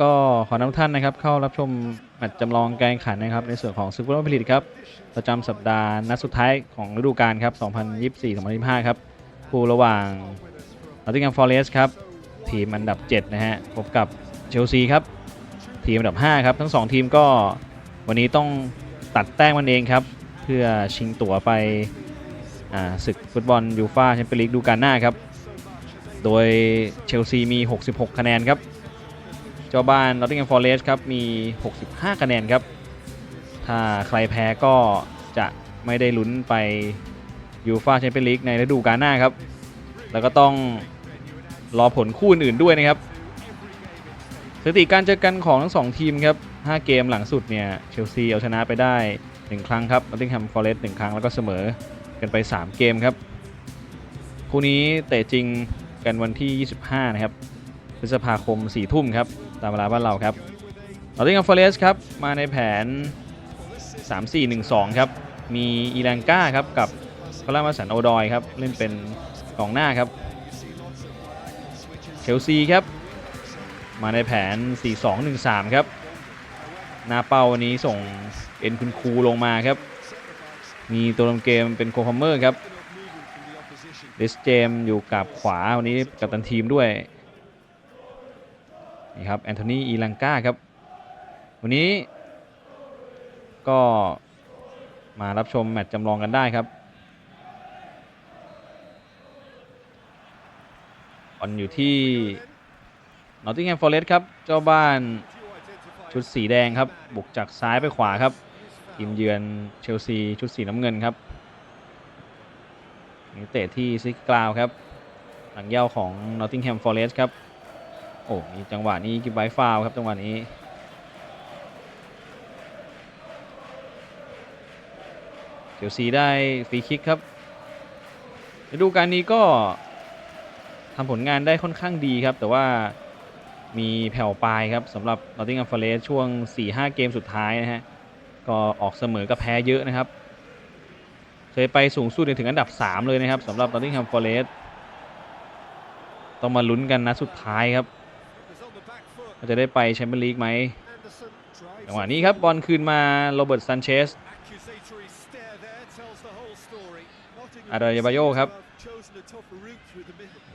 ก็ขอนำทุกท่านนะครับเข้ารับชมแมตช์จำลองการแข่งขันนะครับ ในส่วนของซึกฟุตบอลผลิตครับ ประจำสัปดาห์นัดสุดท้ายของฤดูกาลครับ 2024-2025 ครับคู่ระหว่าง Nottingham Forest ครับ ทีมอันดับ 7 นะฮะ พบกับเชลซีครับ ทีมอันดับ 5 ครับ ทั้ง 2 ทีมก็วันนี้ต้องตัดแต้มมันเองครับ เพื่อชิงตั๋วไปศึกฟุตบอลยูฟ่าแชมเปี้ยนลีกดูกาลหน้าครับ โดยเชลซีมี 66 คะแนนครับ เจ้าบ้าน Nottingham Forest ครับมี 65 คะแนนครับ ถ้าใครแพ้ก็จะไม่ได้ลุ้นไปยูฟ่าแชมเปี้ยนลีกในฤดูกาลหน้าครับ แล้วก็ต้องรอผลคู่อื่นๆด้วยนะครับสถิติการเจอกันของทั้ง2ทีมครับ 5 เกมหลังสุดเนี่ยเชลซีเอาชนะไปได้ 1 ครั้งครับ Nottingham Forest 1ครั้งแล้วก็เสมอกันไป 3 เกมครับ คู่นี้เตะจริง กันวันที่ 25 นะครับพฤษภาคม 4 ทุ่มครับ ตามเวลาบ้านเราครับ Nottingham Forest ครับ มาในแผน 3-4-1-2 ครับ มีอีแลงก้าครับ กับพลามาสันโอดอยครับ เล่นเป็นกองหน้าครับเชลซีครับ มาในแผน 4-2-1-3 ครับหน้าเป้าวันนี้ส่งเอ็นคุณคูลงมาครับ มีตัวลำเกมเป็นโคพัมเมอร์ครับ ดิสเจมอยู่กับขวาวันนี้กับตันทีมด้วยนี่ครับแอนโทนีอีลังกาครับ วันนี้ก็มารับชมแมตช์จำลองกันได้ครับบอลอยู่ที่ Nottingham Forest ครับ เจ้าบ้านชุดสีแดงครับ บุกจากซ้ายไปขวาครับ ทีมเยือนเชลซีชุดสีน้ำเงินครับ นี่เตะที่ซิกกราวครับ หลังเย้าของ Nottingham Forest ครับ โอ้มีจังหวะนี้กิบไว้ฟาวครับจังหวะนี้เชลซีได้ฟรีคิกครับฤดูกาลนี้ก็ทำผลงานได้ค่อนข้างดีครับ แต่ว่ามีแผ่วปลายครับสำหรับ Nottingham Forest ช่วง 4-5 เกมสุดท้ายนะฮะ ก็ออกเสมอกับแพ้เยอะนะครับ เคยไปสูงสุดถึงอันดับ 3 เลยนะครับสำหรับ Nottingham Forest ต้องมาลุ้นกันนะสุดท้ายครับจะได้ไปแชมเปี้ยนลีกไหมจังหวะนี้ครับบอลคืนมาโรเบิร์ตซันเชสอารายาบาโยครับ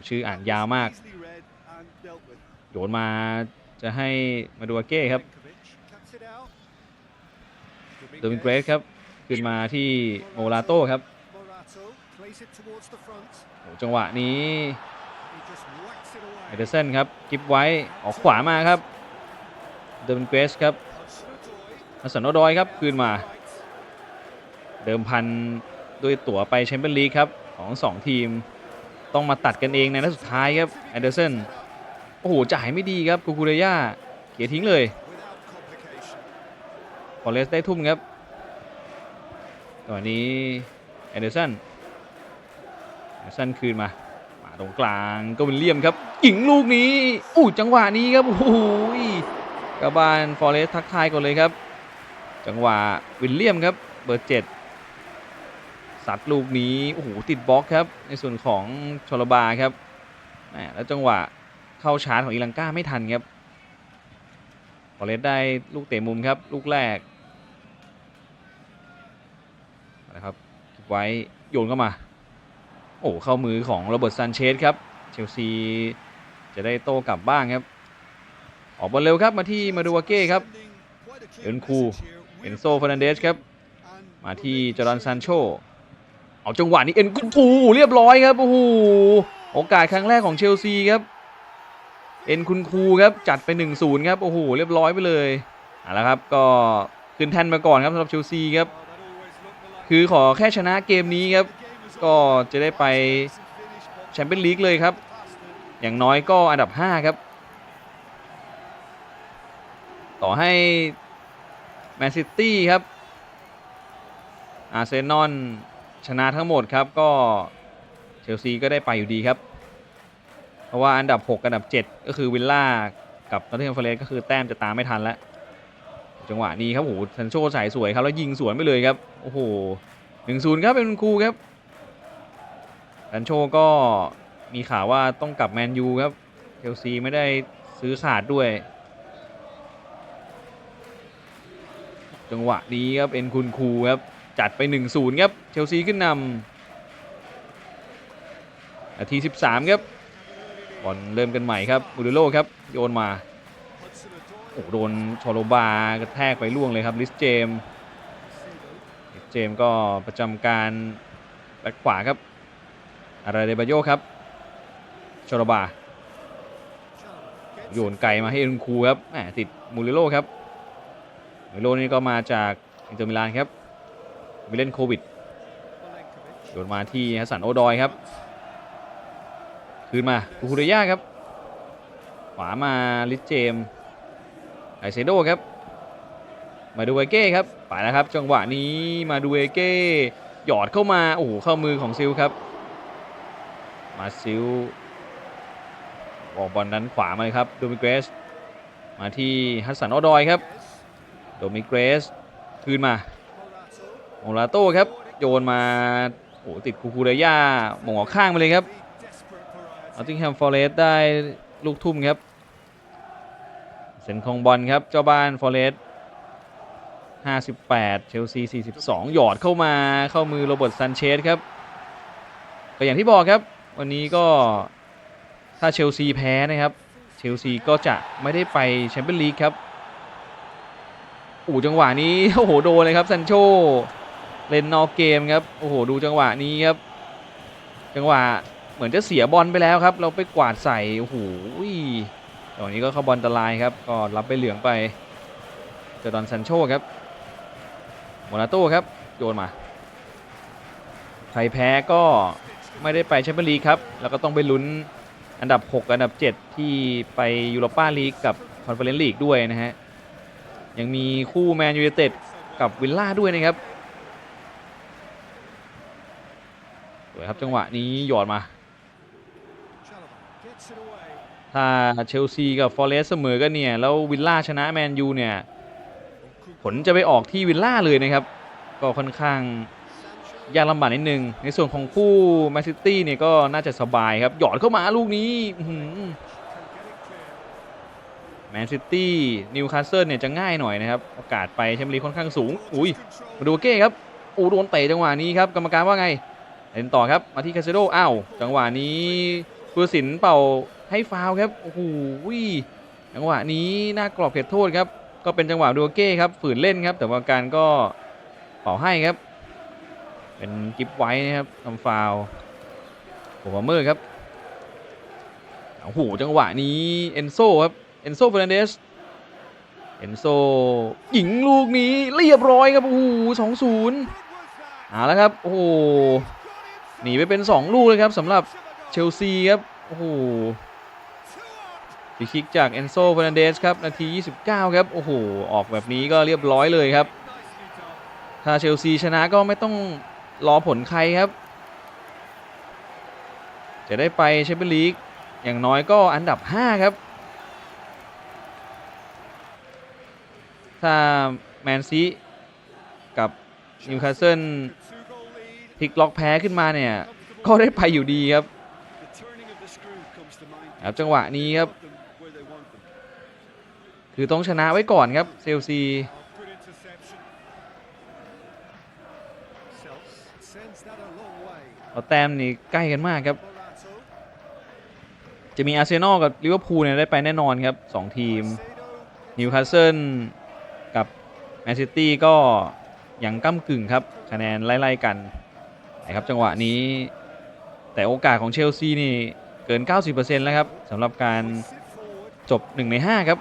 ชื่ออ่านยาวมาก โยนมาจะให้มาดูอาเก้ครับโดมินเกรสครับ คืนมาที่โมลาโต้ครับจังหวะนี้เอเดอร์สันครับกิฟไว้ออกขวามาครับโดมินเกรสครับมาสันโอดอยครับคืนมา เดิมพันด้วยตั๋วไปแชมเปี้ยนลีกครับของสองทีมต้องมาตัดกันเองในนัดสุดท้ายครับแอนเดอร์สันโอ้โห จ่ายไม่ดีครับกูคูเรย่าเขียทิ้งเลยฟอเรสได้ทุ่มครับ ตอนนี้แอนเดอร์สันแอนเดอร์สันคืนมา มาตรงกลางก็เป็นเลี่ยมครับยิงลูกนี้อู้จังหวะนี้ครับโอ้โหกระบาลฟอเรสทักทายก่อนเลยครับ จังหวะวิลเลียมครับเบอร์เจ็ดสัดลูกนี้โอ้โหติดบล็อกครับ ในส่วนของชลบาครับแหมแล้วจังหวะเข้าชาร์จของอีลังกาไม่ทันครับฟอเรสได้ลูกเตะมุมครับ ลูกแรก นะครับก็บไว้โยนเข้ามา โอ้เข้ามือของโรเบิร์ตซันเชสครับ เชลซีจะได้โต้กลับบ้างครับ ออกบอลเร็วครับมาที่มาดูวาเก้ครับเอ็นคูเอ็นโซฟฟอร์นันเดสครับ มาที่จอร์แดนซานโชเอาจังหวะนี้เอ็นกุทูเรียบร้อยครับโอ้โหโอกาสครั้งแรกของเชลซีครับเอ็นคุณครูครับจัดไป1-0ครับโอ้โหเรียบร้อยไปเลยเอาละครับก็ขึ้นแท่นมาก่อนครับสำหรับเชลซีครับ คือขอแค่ชนะเกมนี้ครับ ก็จะได้ไปแชมเปี้ยนลีกเลยครับ อย่างน้อยก็อันดับ 5 ครับ ต่อให้แมนซิตี้ครับ อาร์เซนอลชนะทั้งหมดครับ ก็เชลซีก็ได้ไปอยู่ดีครับ เพราะว่าอันดับ 6 อันดับ 7 ก็คือวิลล่ากับนอตติงแฮมฟอเรสก็คือแต้มจะตามไม่ทันแล้ว จังหวะนี้ครับโอ้โหซันโชใส่สวยครับแล้วยิงสวนไปเลยครับโอ้โหหนึ่งศูนย์ครับเป็นครูครับซันโชก็มีข่าวว่าต้องกลับแมนยูครับเชลซีไม่ได้ซื้อขาดด้วย จังหวะนี้ครับเอ็นคุณครูครับจัดไป 1-0 ครับ เชลซีขึ้นนำนาที 13 ครับบอลเริ่มกันใหม่ครับมูริโลครับ โยนมา อ้โดนชอโลบากระแทกไปล่วงเลยครับลิสเจมลิสเจมก็ประจำการแบ็คขวาครับอะไรเดบาโยครับชอโลบา โยนไกลมาให้เอ็นคูครับแหมติดมูริโลครับมูริโลนี่ก็มาจากอินเตอร์มิลานครับไปเล่นโควิดโยนมาที่ฮัสสันโอดอยครับ คืนมาคูคูเดย่าครับ ขวามาลิสเจม ไอเซโดครับ มาดูเอเก้ครับ ไปแล้วครับ จังหวะนี้มาดูเอเก้หยอดเข้ามาโอ้โหเข้ามือของซิลครับ มาซิลบอกบอลนั้นขวามาเลยครับโดมิเกรส มาที่ฮัสสันออดอยครับโดมิเกรสคืนมาโมราโต้ครับ โยนมาโอ้ติดคูคูเดย่าหม่งออกข้างไปเลยครับออตติงแฮมฟอร์เรสได้ลูกทุ่มครับ ซนคองบอลครับ เจ้าบ้านฟอร์เรสต์58 เชลซี 42 หยอดเข้ามาเข้ามือโรเบิร์ตซันเชสครับ ก็อย่างที่บอกครับ วันนี้ก็ถ้าเชลซีแพ้นะครับ เชลซีก็จะไม่ได้ไปแชมเปี้ยนลีกครับอูจังหวะนี้โอ้โหโดนเลยครับซันโชเล่นนอกเกมครับโอ้โหดูจังหวะนี้ครับ จังหวะเหมือนจะเสียบอลไปแล้วครับ เราไปกวาดใส่โอ้โห ตอนนี้ก็เข้าบอลตรายครับ ก็รับไปเหลืองไปเจอดอนซันโชครับโมนาโต้ครับ โยนมา ใครแพ้ก็ไม่ได้ไปแชมเปี้ยนลีกครับ แล้วก็ต้องไปลุ้นอันดับ 6 อันดับ 7 ที่ไปยูโรปาลีกกับคอนเฟอเรนซ์ลีกด้วยนะฮะ ยังมีคู่แมนยู i นเต็ดกับวิลล่าด้วยนะครับสวยครับจังหวะนี้หยอดมา ถ้าเชลซีกับฟอเรสเสมอกันเนี่ย แล้ววิลล่าชนะแมนยูเนี่ย ผลจะไปออกที่วิลล่าเลยนะครับ ก็ค่อนข้างยากลำบากนิดนึง ในส่วนของคู่แมนซิตี้เนี่ยก็น่าจะสบายครับ หยอดเข้ามาลูกนี้แมนซิตี้นิวคาสเซิลเนี่ยจะง่ายหน่อยนะครับ โอกาสไปแชมเปี้ยนลีกค่อนข้างสูง อุ้ยมาดูเก้ครับอ้โดนเตะจังหวะนี้ครับ กรรมการว่าไงเล่นต่อครับ มาที่คาเซโดอ้าวจังหวะนี้ผู้สินเป่า ให้ฟาวครับโอ้โหจังหวะนี้หน้ากรอบเขตโทษครับ ก็เป็นจังหวะดูเก้ครับฝืนเล่นครับ แต่ว่าการก็เป่าให้ครับ เป็นกิฟไว้นะครับทำฟาวล์โอเมอร์ครับโอ้โหจังหวะนี้เอนโซครับเอนโซเฟรนเดสเอนโซหญิงลูกนี้เรียบร้อยครับโอ้โหสองศูนย์เอาละครับโอ้โหหนีไปเป็น 2 ลูกเลยครับสำหรับเชลซีครับโอ้โห ฟรีคิกจากเอนโซเฟรนเดสครับนาที 29 ครับ โอ้โห ออกแบบนี้ก็เรียบร้อยเลยครับ ถ้าเชลซีชนะก็ไม่ต้องรอผลใครครับ จะได้ไปแชมเปี้ยนลีกอย่างน้อยก็อันดับ 5 ครับ ถ้าแมนซีกับนิวคาสเซิลพลิกล็อกแพ้ขึ้นมาเนี่ย ก็ได้ไปอยู่ดีครับครับจังหวะนี้ครับ คือต้องชนะไว้ก่อนครับเซลซีเอาแต้มนี่ใกล้กันมากครับ จะมีอาร์เซนอลกับลิเวอร์พูลเนี่ยได้ไปแน่นอนครับ 2 ทีมนิวคาสเซิลกับแมนซิตี้ก็ยังก้ากึ่งครับ คะแนนไล่ ๆ กันนะครับจังหวะนี้ แต่โอกาสของเชลซีนี่เกิน 90%แล้วครับสำหรับการจบ 1 ใน 5 ครับ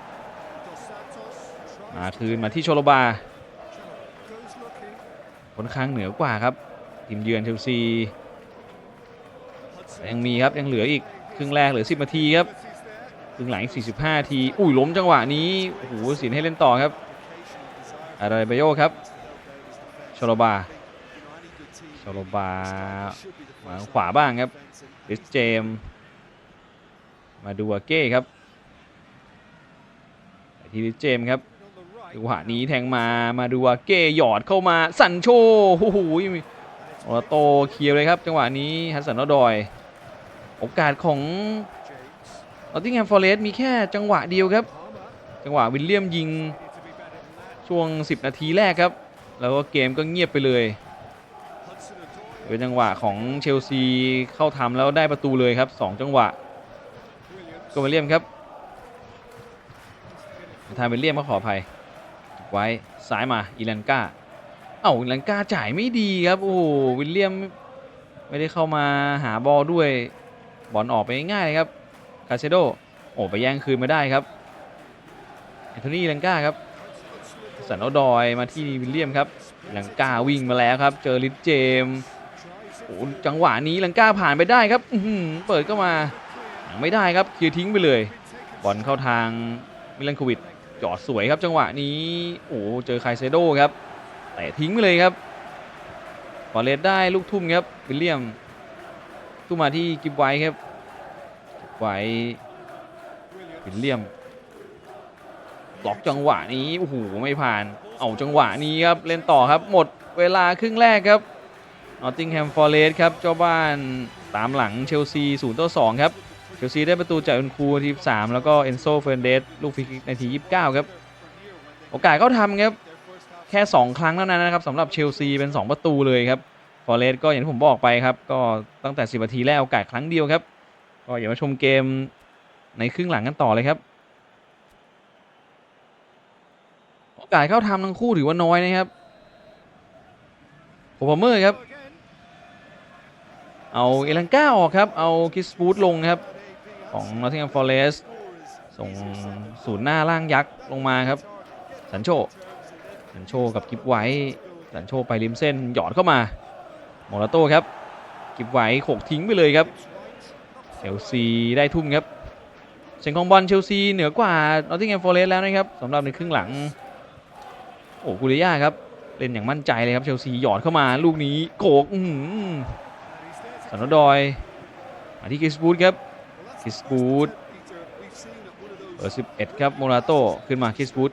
มาคืนมาที่โชโลบาค่อนข้างเหนือกว่าครับทีมเยือนเชลซียังมีครับยังเหลืออีกครึ่งแรกเหลือ 10 นาทีครับครึ่งหลังอีก45นาที อุ้ยล้มจังหวะนี้โอ้โหสินให้เล่นต่อครับอะไรเบโยครับโชโลบาโชโลบามาขวาบ้างครับริสเจม มาดูอาเก้ครับที่ริสเจมครับ จังหวะนี้แทงมามาดูอาเก้หยอดเข้ามาสันโชโอ้โหโอโตเคลียร์เลยครับจังหวะนี้ฮัสสันอดอย โอกาสของออตติงแฮมฟอร์เรสมีแค่จังหวะเดียวครับ จังหวะวิลเลียมยิงช่วง 10 นาทีแรกครับ แล้วก็เกมก็เงียบไปเลยเป็นจังหวะของเชลซีเข้าทำแล้วได้ประตูเลยครับ 2 จังหวะก็วิลเลียมครับทางวิลเลียมก็ขออภัย ไว้ซ้ายมาอีแลนกาเอ้าอีแลนกาจ่ายไม่ดีครับโอ้โหวิลเลียมไม่ได้เข้ามาหาบอลด้วยบอลออกไปง่ายๆเลยครับคาเซโดโอ้ไปแย่งคืนมาได้ครับแอนโทนีอีแลนกาครับสันโอดอยมาที่วิลเลียมครับอีแลนกาวิ่งมาแล้วครับ เจอลิทเจมโอ้จังหวะนี้อีแลนกาผ่านไปได้ครับเปิดก็มายังไม่ได้ครับเคลียร์ทิ้งไปเลย บอลเข้าทางมิลันโควิด จอดสวยครับจังหวะนี้ โอ้เจอไคเซโดครับแต่ทิ้งไปเลยครับฟอเรสได้ลูกทุ่มครับวิลเลียมทุ่มมาที่กิบไว้ครับไว้วิลเลียมล็อกจังหวะนี้โอ้โหไม่ผ่าน เอาจังหวะนี้ครับเล่นต่อครับหมดเวลาครึ่งแรกครับนอตติงแฮมฟอร์เรสครับเจ้าบ้านตามหลังเชลซี0ต่อ2ครับ เชลซีได้ประตูจากอุนคูนาที3แล้วก็เอนโซเฟรนเดสลูกฟรีคิกนที29ครับ โอกาสเขาทำครับ แค่ 2 ครั้งเท่านั้นนะครับสำหรับเชลซีเป็น 2 ประตูเลยครับฟอร์เรสก็อย่างที่ผมบอกไปครับ ก็ตั้งแต่ 10นาทีแรกโอกาสครั้งเดียวครับ ก็อย่ามาชมเกมในครึ่งหลังกันต่อเลยครับ โอกาสเข้าทำทั้งคู่ถือว่าน้อยนะครับโคพาเมอร์ครับ เอาเอลังก้าออกครับ เอาคิสบูธลงครับ ของ Nottingham Forest ส่งศูนย์หน้าล่างยักษ์ลงมาครับสันโชสันโชกับกิฟไว้สันโชไปริมเส้นหยอดเข้ามาโมราโต้ครับ กิฟไว้โขกทิ้งไปเลยครับเชลซีได้ทุ่มครับเสียงของบอลเชลซีเหนือกว่า Nottingham Forest แล้วนะครับสำหรับในครึ่งหลัง โอ้กุริยาครับ เล่นอย่างมั่นใจเลยครับ เชลซีหยอดเข้ามาลูกนี้โขกอื้อหือสันโดอยมาที่กิสบูธครับ คิสบูธเบอร์11ครับโมราโต้ขึ้นมาคิสบูธ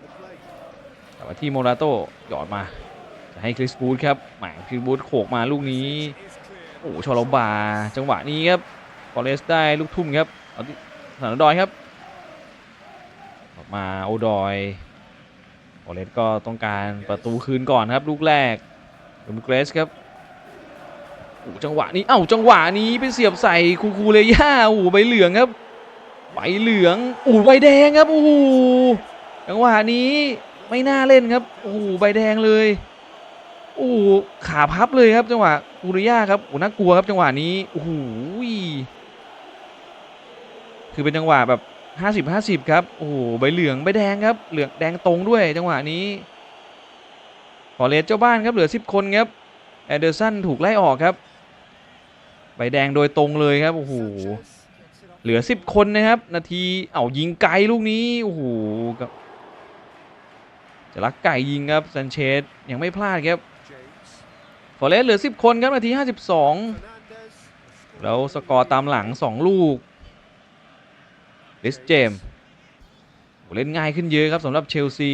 กลับมาที่โมราโต้หยอดมาจะให้คริสบูธครับหมายคริสบูธโขกมาลูกนี้โอ้ชอลบาจังหวะนี้ครับฟอเรสได้ลูกทุ่มครับเอาที่สนามดอยครับออกมาโอดอยฟอเรสก็ต้องการประตูคืนก่อนครับ ลูกแรกลูมเกรสครับ อ้จังหวะนี้เอ้าจังหวะนี้ไปเสียบใส่คูคูเลยย่าโอ้ใบเหลืองครับใบเหลืองโอ้ใบแดงครับโอ้จังหวะนี้ไม่น่าเล่นครับโอ้ใบแดงเลยโอ้ขาพับเลยครับจังหวะคูริยาครับโอ้น่ากลัวครับจังหวะนี้โอ้โหคือเป็นจังหวะแบบ50 50ครับโอ้โหใบเหลืองใบแดงครับเหลืองแดงตรงด้วยจังหวะนี้ฟอเรสเจ้าบ้านครับเหลือ 10 คนครับแอนเดอร์สันถูกไล่ออกครับ ใบแดงโดยตรงเลยครับโอ้โหเหลือ 10 คนนะครับ นาทีเอายิงไกลลูกนี้โอ้โหกับจะรักไก่ยิงครับซันเชสยังไม่พลาดครับฟอเรสเหลือ 10 คนครับนาที 52 แล้วสกอร์ตามหลัง 2 ลูกลิสเจมส์เล่นง่ายขึ้นเยอะครับสำหรับเชลซี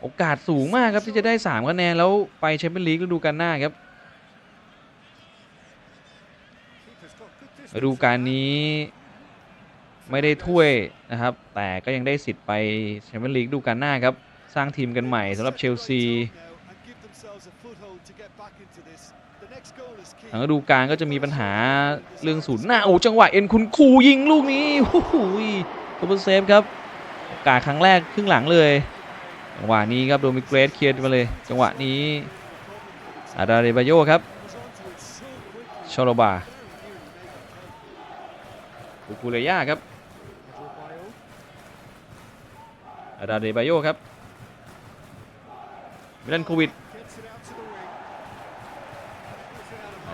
โอกาสสูงมากครับที่จะได้ 3 คะแนน แล้วไปแชมเปี้ยนลีกฤดูกาลหน้าครับ ฤดูกาลนี้ไม่ได้ถ้วยนะครับ แต่ก็ยังได้สิทธิ์ไปแชมเปี้ยนลีกดูกาลหน้าครับ สร้างทีมกันใหม่สำหรับเชลซีทางฤดูกาลก็จะมีปัญหาเรื่องศูนย์หน้า โอ้จังหวะเอ็นคุณคูยิงลูกนี้โอ้โหตัวเปอร์เซฟครับโอกาสครั้งแรกครึ่งหลังเลย จังหวะนี้ครับโดมิเกรสเคลียร์มาเลย จังหวะนี้อาดาเรบาโยครับชอโลบา คูคูเลย่าครับอาดาเดบายโยครับมิลันโควิด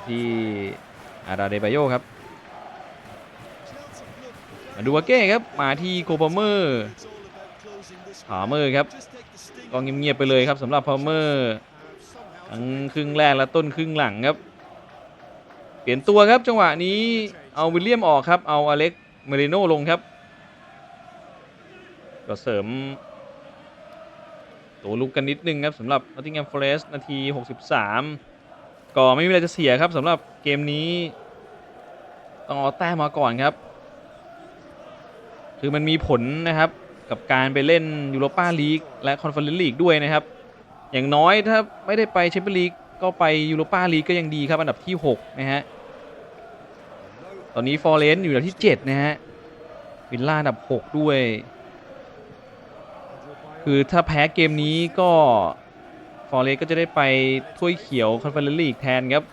ที่อาดาเดบายโยครับ มาดูวาเก้ครับ มาที่โคปาเมอร์พาเมอร์ครับก็เงียบๆไปเลยครับสำหรับพาเมอร์ทั้งครึ่งแรกและต้นครึ่งหลังครับ เปลี่ยนตัวครับจังหวะนี้เอาวิลเลียมออกครับ เอาอเล็กเมริโนลงครับ ก็เสริม ตัวลุกกันนิดนึงครับสำหรับ Nottingham Forest นาที 63 ก็ไม่มีอะไรจะเสียครับสำหรับเกมนี้ ต้องเอาแต้มมาก่อนครับ คือมันมีผลนะครับกับการไปเล่นยูโรปาลีกและคอนเฟอเรนซ์ลีกด้วยนะครับ อย่างน้อยถ้าไม่ได้ไปแชมเปี้ยนลีกก็ไปยูโรปาลีกก็ยังดีครับ อันดับที่ 6 นะฮะ ตอนนี้ฟอร์เรนซ์อยู่อันดับที่ 7 นะฮะ วิลล่าอันดับ 6 ด้วย คือถ้าแพ้เกมนี้ก็ ฟอร์เรสก็จะได้ไปถ้วยเขียวคอนเฟอเรนซ์ลีกแทนครับ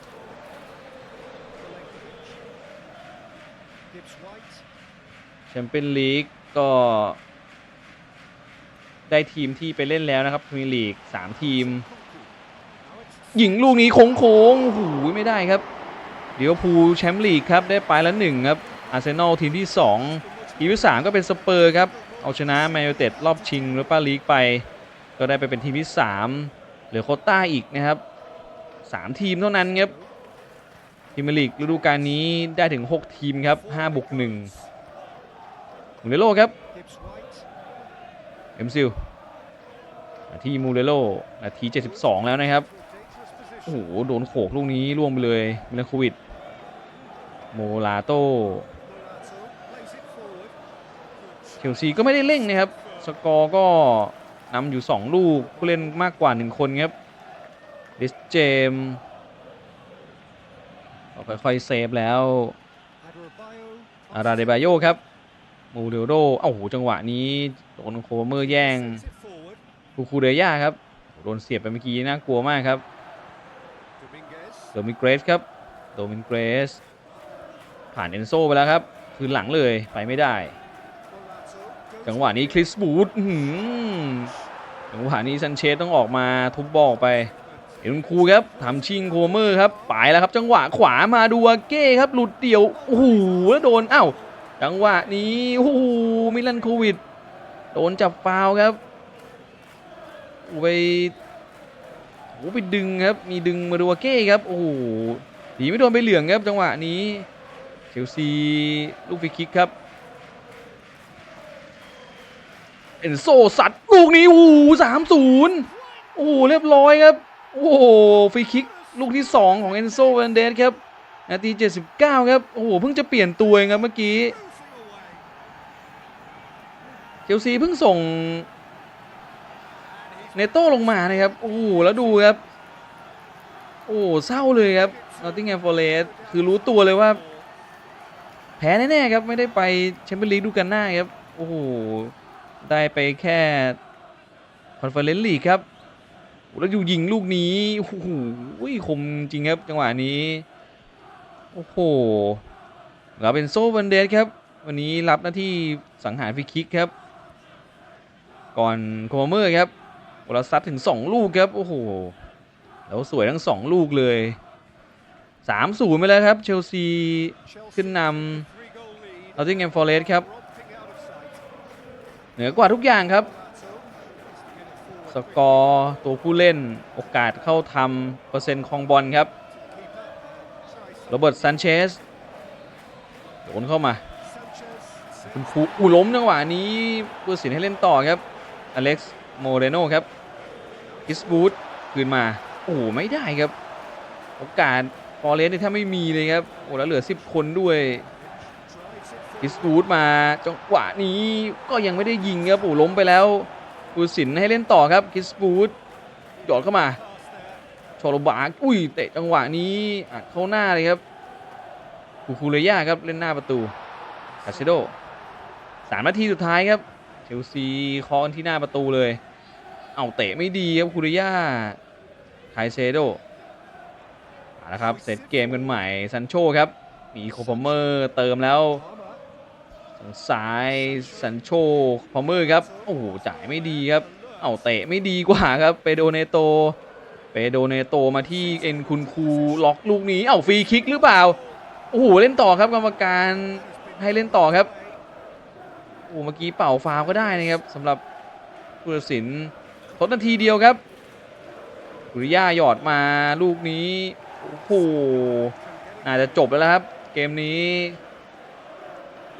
แชมเปี้ยนลีกก็ ได้ทีมที่ไปเล่นแล้วนะครับพรีเมียร์ลีก3ทีม หญิงลูกนี้โค้งโค้งๆโอ้โหไม่ได้ครับ เดี๋ยวพูลแชมป์ลีกครับได้ไปแล้วหนึ่งครับอาร์เซนอลทีมที่ 2 ทีมที่3ก็เป็นสเปอร์ครับเอาชนะแมนยูเต็ดรอบชิงหรือป้าลีกไป ก็ได้ไปเป็นทีมที่ 3 เหลือโคต้าอีกนะครับ 3 ทีมเท่านั้นครับพรีเมียร์ลีกฤดูกาลนี้ได้ถึง 6 ทีมครับ5บุก1มูเรโลครับเอ็มซิลนาทีมูเรโลนาที 72 แล้วนะครับ โอ้โหโดนโขกลูกนี้ล่วงไปเลยมิลโควิดโมลาโตเชลซีก็ไม่ได้เร่งนะครับ สกอร์ก็นำอยู่ 2 ลูกผู้เล่นมากกว่า 1 คนครับดิสเจมค่อยๆเซฟแล้วอาราเดบายโยครับมูเรโรเอ้าโหจังหวะนี้โดนโคเมอร์แย่งคูคูเดย่าครับ โดนเสียบไปเมื่อกี้น่ากลัวมากครับ โดมินเกรสครับ โดมินเกรส ผ่านเอนโซไปแล้วครับ คืนหลังเลยไปไม่ได้ จังหวะนี้คริสบูดหือจังหวะนี้ซันเชสต้องออกมาทุบบอลไป เอ็นคูครับทำชิงโคเมอร์ครับไปแล้วครับจังหวะขวามาดูเก้ครับหลุดเดี่ยวโอ้โหแล้วโดนเอ้าจังหวะนี้โอ้โหมิลันโควิด โดนจับฟาวครับโอ้ไป โอ้ไปดึงครับ มีดึงมาดูอาเก้ครับ โอ้โหดีไม่โดนไปเหลืองครับจังหวะนี้เชลซีลูกฟรีคิกครับเอ็นโซสัตว์ลูกนี้โอ้โหสามศูนย์โอ้โหเรียบร้อยครับ โอ้โหฟรีคิกลูกที่ 2 ของเอนโซเวนเดสครับนาที 79 ครับ โอ้โห เพิ่งจะเปลี่ยนตัวเองครับเมื่อกี้เชลซีเพิ่งส่ง เนโต้ลงมานะครับโอ้แล้วดูครับ โอ้เศร้าเลยครับนอตติงแฮมฟอร์เรสคือรู้ตัวเลยว่า แพ้แน่ๆครับไม่ได้ไปแชมเปี้ยนลีกดูกันหน้าครับโอ้โหได้ไปแค่คอนเฟอเรนซ์ลีกครับแล้วอยู่ยิงลูกนี้โอ้โหคมจริงครับจังหวะนี้โอ้โหเราเป็นโซวันเดสครับ วันนี้รับหน้าที่สังหารฟรีคิกครับ ก่อนโคเมอร์ครับ โอลาซัดถึง 2 ลูกครับ โอ้โห แล้วสวยทั้ง 2 ลูกเลย 3-0 ไปแล้วครับ เชลซีขึ้นนำเอาที่เกมฟอร์เรสครับ เหนือกว่าทุกอย่างครับ สกอร์ตัวผู้เล่นโอกาสเข้าทำเปอร์เซ็นต์ครองบอลครับโรเบิร์ตซันเชสโดนเข้ามาคุณครูอูล้มจังหวะนี้ผู้ตัดสินให้เล่นต่อครับ อเล็กซ์ โมเรโนครับ กิสบูดคืนมา โอ้ไม่ได้ครับ โอกาสฟอร์เรสนี่ถ้าไม่มีเลยครับ โอ้แล้วเหลือ 10 คนด้วยกิสบูดมาจังหวะนี้ก็ยังไม่ได้ยิงครับโอ้ล้มไปแล้วผู้ตัดสินให้เล่นต่อครับกิสบูดหยอดเข้ามาโชโลบาอุ้ยเตะจังหวะนี้อัดเข้าหน้าเลยครับคูคูเรย่าครับเล่นหน้าประตูคาเซโดสามนาทีสุดท้ายครับเชลซีคอนที่หน้าประตูเลย เอาเตะไม่ดีครับคูเรย่าไคเซโดเอาละครับเซตเกมกันใหม่ซันโชครับ มีโคพอมเมอร์เติมแล้วทางซ้ายซันโชพอมเมอร์ครับ โอ้โหจ่ายไม่ดีครับ เอาเตะไม่ดีกว่าครับเปโดเนโตเปโดเนโตมาที่เอ็นคุณคูล็อกลูกนี้ เอ้าฟรีคิกหรือเปล่า โอ้โหเล่นต่อครับกรรมการให้เล่นต่อครับ โอ้เมื่อกี้เป่าฟาวก็ได้นะครับสำหรับผู้ตัดสินท ดนาทีเดียวครับกุริยาหยอดมาลูกนี้โอ้โหน่าจจะจบแล้วครับ เกมนี้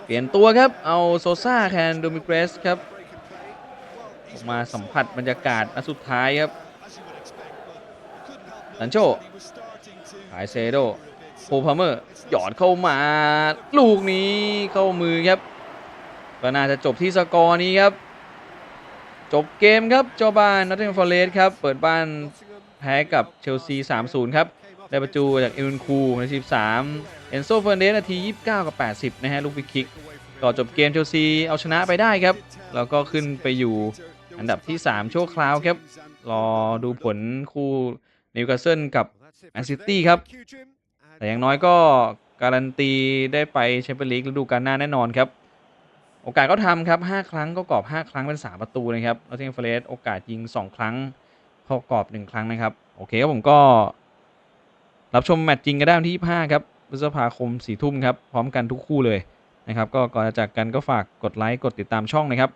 เปลี่ยนตัวครับ เอาโซซ่าแคนโดมิเกรสครับออกมาสัมผัสบรรยากาศนัดสุดท้ายครับสันโชไคเซโดโพพาเมอร์หยอดเข้ามา ลูกนี้เข้ามือครับก็น่าจะจบที่สกอร์นี้ครับ จบเกมครับเจ้าบ้านนอตติงฟอร์เรสครับ เปิดบ้านแพ้กับเชลซี 3-0 ครับ ได้ประตูจากเอรุนคูนาที13เอนโซเฟอร์เนสนาที 29 กับ 80 นะฮะ ลูกฟรีคิกก่อนจบเกมเชลซีเอาชนะไปได้ครับ แล้วก็ขึ้นไปอยู่อันดับที่ 3 ชั่วคราวครับ รอดูผลคู่นิวคาสเซิลกับแมนซิตี้ครับ แต่อย่างน้อยก็การันตีได้ไปแชมเปี้ยนลีกฤดูกาลหน้าแน่นอนครับ โอกาสก็ทำครับ 5 ครั้งก็กรอบ 5 ครั้งเป็น 3 ประตูนะครับแล้วทีมเฟรสโอกาสยิง 2 ครั้งเข้ากรอบ 1 ครั้งนะครับ โอเคครับผมก็ รับชมแมตช์จริงกันได้วันที่ 25 ครับพฤษภาคม4ทุ่มครับ พร้อมกันทุกคู่เลยนะครับ ก็ก่อนจากกันก็ฝากกดไลค์กดติดตามช่องนะครับ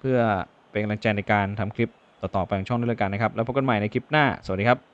เพื่อเป็นกำลังใจในการทำคลิปต่อๆไปของช่องด้วยกันนะครับ แล้วพบกันใหม่ในคลิปหน้า สวัสดีครับ